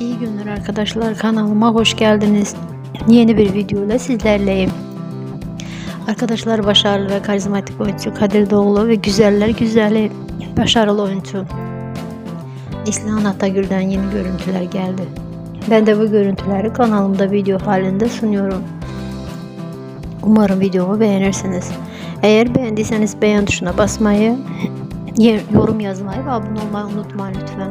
İyi günler arkadaşlar kanalıma hoş geldiniz. Yeni bir video ile sizlerleyim. Arkadaşlar başarılı ve karizmatik oyuncu Kadir Doğulu ve güzeller güzeli başarılı oyuncu İslan Atagül'den yeni görüntüler geldi. Ben de bu görüntüleri kanalımda video halinde sunuyorum. Umarım videomu beğenirsiniz. Eğer beğendiyseniz beğen tuşuna basmayı, yorum yazmayı ve abone olmayı unutmayın lütfen.